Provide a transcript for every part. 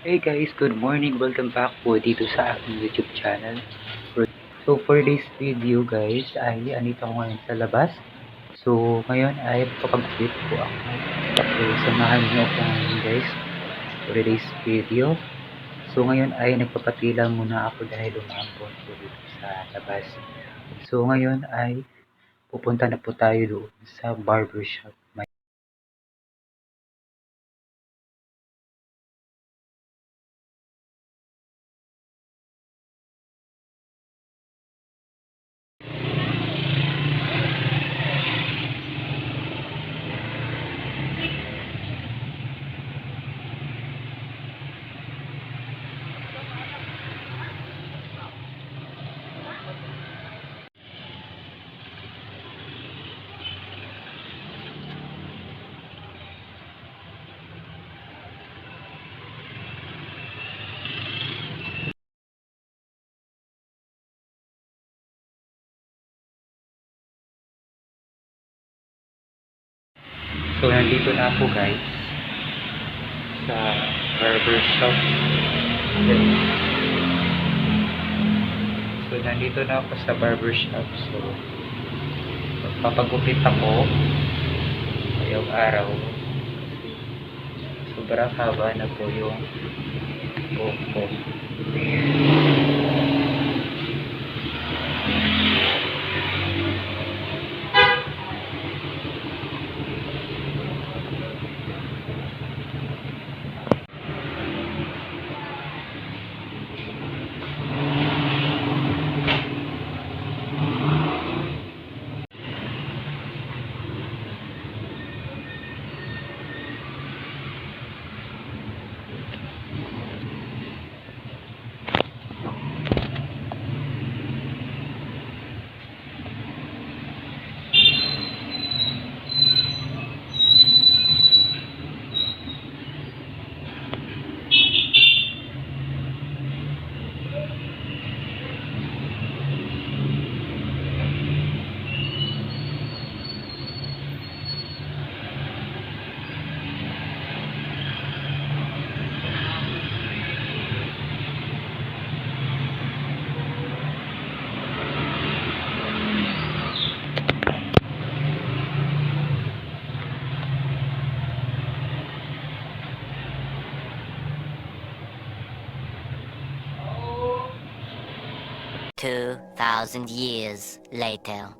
Hey guys, good morning. Welcome back po dito sa aking YouTube channel. So for this video guys, ay anito ako ngayon sa labas. So ngayon ay papag-quit po ako. So samahan niyo ako ngayon guys for this video. So ngayon ay nagpapatilang muna ako dahil umambon po dito sa labas. So ngayon ay pupunta na po tayo doon sa barbershop. So, nandito na ako guys sa barbershop. So, nandito na ako sa barbershop. So, magpapagupit ako ngayong araw. Sobrang haba na po yung buhok ko. Two thousand years later.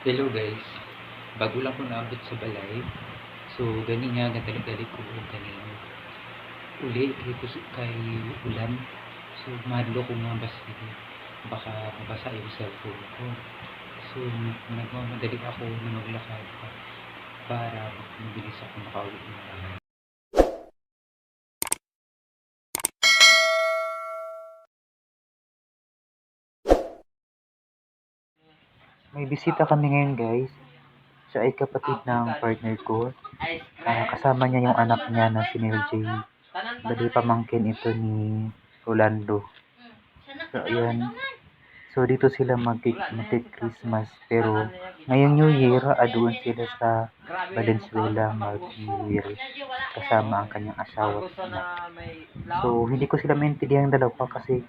Hello guys, bago lang ko naabot sa balay. So, gani nga, gadali-dali ko gani. Uli, kay, kay ulan. So, madlo ko nga basta baka mabasa yung cellphone ko. So, nagmamadali ako na maglakad para mabilis ako makauwi ng bahay. May bisita kami ngayon guys. Siya ay kapatid ng partner ko. Ah, kasama niya yung anak niya na si Neil J. Bali pamangkin ito ni Rolando. So, ayan. So, dito sila mag mag-Christmas. Pero, ngayong New Year, adoon sila sa Valenzuela mag-New Year. Kasama ang kanyang asawa. So, hindi ko sila maintindihan dalawa kasi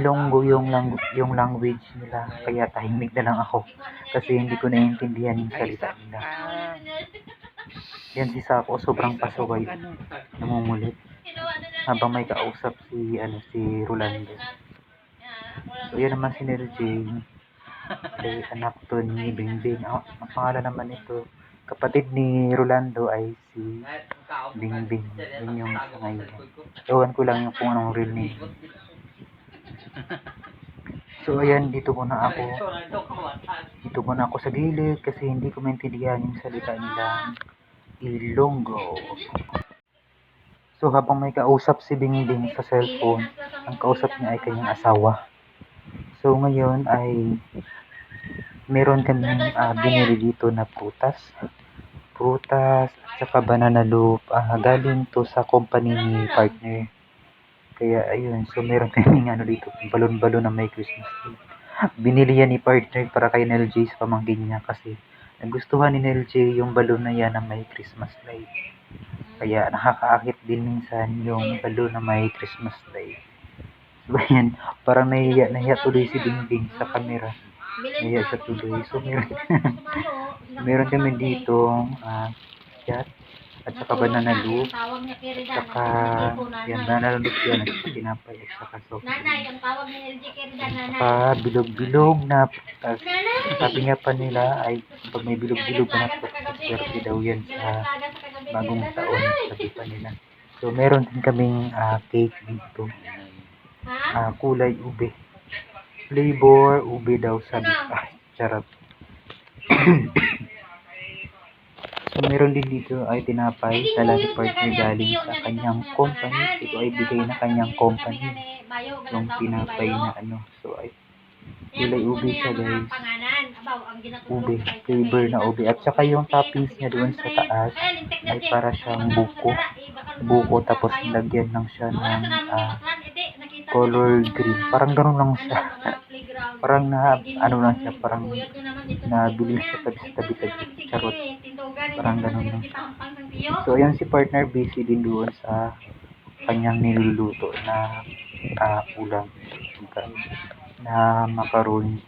Ilonggo yung lang yung language nila kaya tahimik na lang ako kasi hindi ko naiintindihan yung salita nila. Yan si Sako sobrang pasaway namumulit habang may kausap si ano si Rolando. So yan naman si Nero Jane ay anak to ni Bingbing. Ang, ang pangalan naman nito kapatid ni Rolando ay si Bingbing. Yun yung isa ngayon. Ewan ko lang yung kung anong real name. So ayan, dito muna ako. Dito muna ako sa gilid kasi hindi ko maintindihan yung salita nila. Ilonggo. So habang may kausap si Bingbing sa cellphone, ang kausap niya ay kanyang asawa. So ngayon ay meron kami uh, binili dito na prutas. Prutas at saka banana loaf. ah, galing to sa company ni partner. Kaya ayun, so meron kaming ano dito, balon-balon na may Christmas tree. Binili yan ni partner para kay Nel J sa pamangkin niya kasi nagustuhan ni Nel J yung balon na yan na may Christmas light. Kaya nakakaakit din minsan yung balon na may Christmas light. So yan, parang nahiya, nahiya tuloy si Bingbing sa camera. Nahiya siya tuloy. So meron, meron kami dito ah chat at saka banana loop. Saka yan, banana loop yan at tinapay at saka soft nanay. Saka bilog-bilog na prutas. Sabi nga pa nila ay pag may bilog-bilog na prutas, swerte daw yan sa bagong taon, sabi pa nila. So, meron din kaming ah, cake dito. Ah, kulay ube. Flavor ube daw sabi. Ah, charot. so, meron din dito ay tinapay sa lagi partner galing sa kanyang company. Ito ay bigay na kanyang company. Yung tinapay na ano. So, ay kulay ube siya guys. Ube. Flavor na ube. At saka yung toppings niya doon sa taas ay para siyang buko. Buko tapos lagyan lang siya ng ah, color green. Parang ganun lang siya. Parang na, ano lang siya, parang nabili siya tabi sa tabi tabi. Charot. Parang ganun lang. So, ayan si partner busy din doon sa kanyang niluluto na ah, ulam. Na macaroni.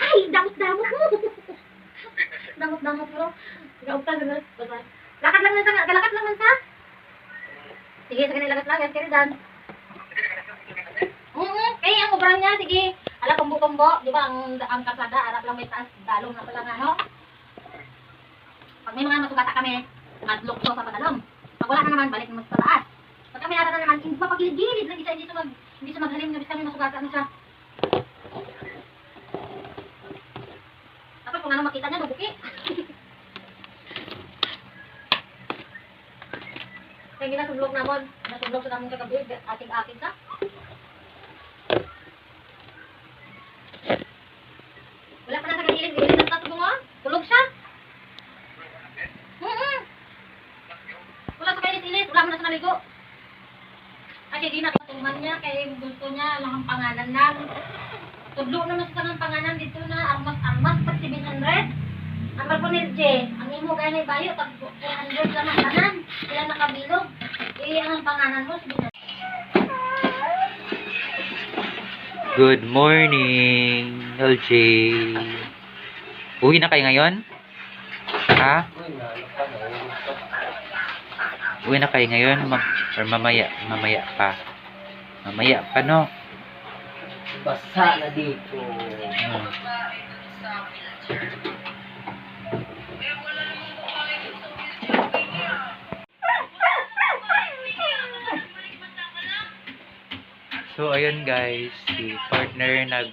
Ay, damot-damot mo. Damot-damot mo. Gaot ka, gano'n. Bye-bye. Lakad lang sa, galakad lang sa. Sige, sa kanila lagat lang, yan, kiridan. Oo, eh, ang ubrang niya, sige. Ala, kumbo-kumbo, di ba, ang, ang kasada, arap lang may taas, dalong na pala nga, no? Pag may mga masugata kami, madlok sa padalong. Pag wala na naman, balik mo sa taas. Pag kami nara na naman, hindi mapagilid-gilid lang isa, hindi sa mag, hindi sa maghalim, nabis kami masugatan na siya. Tapos kung ano makita niya, dubuki. Kaya ginasublog namon, nasublog sa namon kagabi, ating-ating ka. Wala pa na sa kagilid, gilid na sa tubungo, tulog siya. Mm-mm. Wala sa kailit-ilit, wala mo na sa naligo. Kasi di nakatuman niya, kaya gusto niya lang ang pangalan lang. Tudlo naman sa kanang pangalan dito na armas-armas, pag 700. Ang Marconil J, ang imo gaya na bayo, pag 400 lang ang kanan, sila nakabilog. Eh, ang pangalan mo, 700. Good morning, LJ. Uwi na kayo ngayon? Ha? Uwi na kayo ngayon? Ma or mamaya? Mamaya pa. Mamaya pa, no? Basa na dito. Hmm. So, ayun guys, si partner nag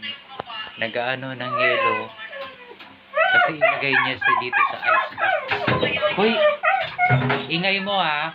nagaano ng yelo kasi ilagay niya sa dito sa ice box. Hoy, ingay mo ah.